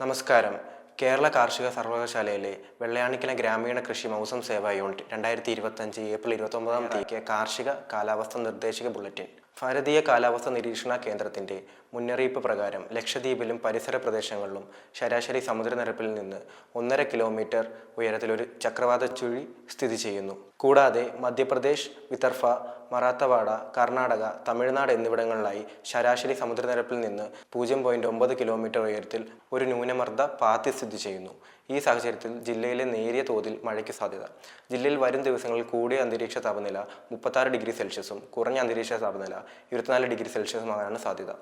നമസ്കാരം. കേരള കാർഷിക സർവകലാശാലയിലെ വെള്ളയാണിക്കല ഗ്രാമീണ കൃഷി മൗസം സേവാ യൂണിറ്റ് രണ്ടായിരത്തി ഇരുപത്തഞ്ച് ഏപ്രിൽ ഇരുപത്തൊമ്പതാം തീയതിക്ക് കാർഷിക കാലാവസ്ഥ നിർദ്ദേശക ബുള്ളറ്റിൻ. ഭാരതീയ കാലാവസ്ഥ നിരീക്ഷണ കേന്ദ്രത്തിന്റെ മുന്നറിയിപ്പ് പ്രകാരം ലക്ഷദ്വീപിലും പരിസര പ്രദേശങ്ങളിലും ശരാശരി സമുദ്രനിരപ്പിൽ നിന്ന് ഒന്നര കിലോമീറ്റർ ഉയരത്തിലൊരു ചക്രവാത ചുഴി സ്ഥിതി ചെയ്യുന്നു. കൂടാതെ മധ്യപ്രദേശ് വിദർഭ മറാത്തവാഡ കർണാടക തമിഴ്നാട് എന്നിവിടങ്ങളിലായി ശരാശരി സമുദ്രനിരപ്പിൽ നിന്ന് പൂജ്യം പോയിന്റ് ഒമ്പത് കിലോമീറ്റർ ഉയരത്തിൽ ഒരു ന്യൂനമർദ്ദ പാത്തി സ്ഥിതി ചെയ്യുന്നു. ഈ സാഹചര്യത്തിൽ ജില്ലയിലെ നേരിയ തോതിൽ മഴയ്ക്ക് സാധ്യത. ജില്ലയിൽ വരും ദിവസങ്ങളിൽ കൂടിയ അന്തരീക്ഷ താപനില മുപ്പത്താറ് ഡിഗ്രി സെൽഷ്യസും കുറഞ്ഞ അന്തരീക്ഷ താപനില ഇരുപത്തിനാല് ഡിഗ്രി സെൽഷ്യസുമാകാനാണ് സാധ്യത.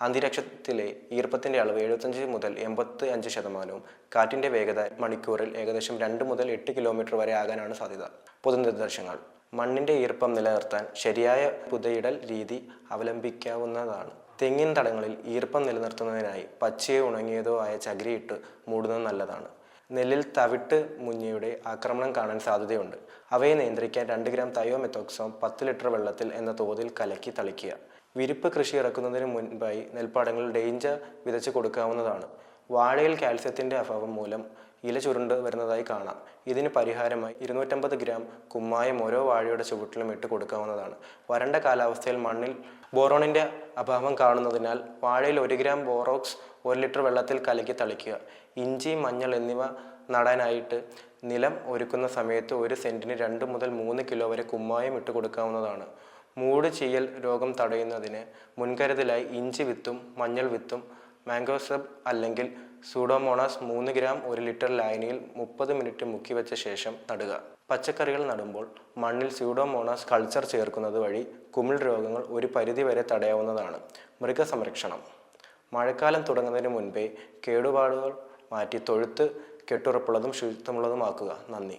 അന്തരീക്ഷത്തിലെ ഈർപ്പത്തിന്റെ അളവ് എഴുപത്തഞ്ച് മുതൽ എൺപത്തി അഞ്ച് ശതമാനവും കാറ്റിന്റെ വേഗത മണിക്കൂറിൽ ഏകദേശം രണ്ട് മുതൽ എട്ട് കിലോമീറ്റർ വരെ ആകാനാണ് സാധ്യത. പൊതുനിർദ്ദേശങ്ങൾ. മണ്ണിന്റെ ഈർപ്പം നിലനിർത്താൻ ശരിയായ പുതയിടൽ രീതി അവലംബിക്കാവുന്നതാണ്. തെങ്ങിൻ തടങ്ങളിൽ ഈർപ്പം നിലനിർത്തുന്നതിനായി പച്ചയോ ഉണങ്ങിയതോ ആയ ചകിരിയിട്ട് മൂടുന്നത് നല്ലതാണ്. നെല്ലിൽ തവിട്ട് മുഞ്ഞയുടെ ആക്രമണം കാണാൻ സാധ്യതയുണ്ട്. അവയെ നിയന്ത്രിക്കാൻ രണ്ട് ഗ്രാം തയോമെത്തോക്സോം പത്ത് ലിറ്റർ വെള്ളത്തിൽ എന്ന തോതിൽ കലക്കി തളിക്കുക. വിരിപ്പ് കൃഷി ഇറക്കുന്നതിന് മുൻപായി നെൽപ്പാടങ്ങളിൽ ഡേഞ്ചർ വിതച്ച് കൊടുക്കാവുന്നതാണ്. വാഴയിൽ കാൽസ്യത്തിന്റെ അഭാവം മൂലം ഇല ചുരുണ്ട് വരുന്നതായി കാണാം. ഇതിന് പരിഹാരമായി ഇരുന്നൂറ്റമ്പത് ഗ്രാം കുമ്മായം ഓരോ വാഴയുടെ ചുവട്ടിലും ഇട്ട് കൊടുക്കാവുന്നതാണ്. വരണ്ട കാലാവസ്ഥയിൽ മണ്ണിൽ ബോറോണിന്റെ അഭാവം കാണുന്നതിനാൽ വാഴയിൽ ഒരു ഗ്രാം ബോറോക്സ് ഒരു ലിറ്റർ വെള്ളത്തിൽ കലക്കി തളിക്കുക. ഇഞ്ചി മഞ്ഞൾ എന്നിവ നടാനായിട്ട് നിലം ഒരുക്കുന്ന സമയത്ത് ഒരു സെന്റിന് രണ്ട് മുതൽ മൂന്ന് കിലോ വരെ കുമ്മായം ഇട്ട് കൊടുക്കാവുന്നതാണ്. മൂട് ചെയ്യൽ രോഗം തടയുന്നതിന് മുൻകരുതലായി ഇഞ്ചി വിത്തും മഞ്ഞൾ വിത്തും മാംഗോസബ് അല്ലെങ്കിൽ സൂഡോമോണാസ് മൂന്ന് ഗ്രാം ഒരു ലിറ്റർ ലായനിയിൽ മുപ്പത് മിനിറ്റ് മുക്കി വെച്ച ശേഷം നടുക. പച്ചക്കറികൾ നടുമ്പോൾ മണ്ണിൽ സ്യൂഡോമോണാസ് കൾച്ചർ ചേർക്കുന്നത് വഴി കുമിൾ രോഗങ്ങൾ ഒരു പരിധിവരെ തടയാവുന്നതാണ്. മൃഗസംരക്ഷണം. മഴക്കാലം തുടങ്ങുന്നതിന് മുൻപേ കേടുപാടുകൾ മാറ്റി തൊഴുത്ത് കെട്ടുറപ്പുള്ളതും ശുചിത്വമുള്ളതുമാക്കുക. നന്ദി.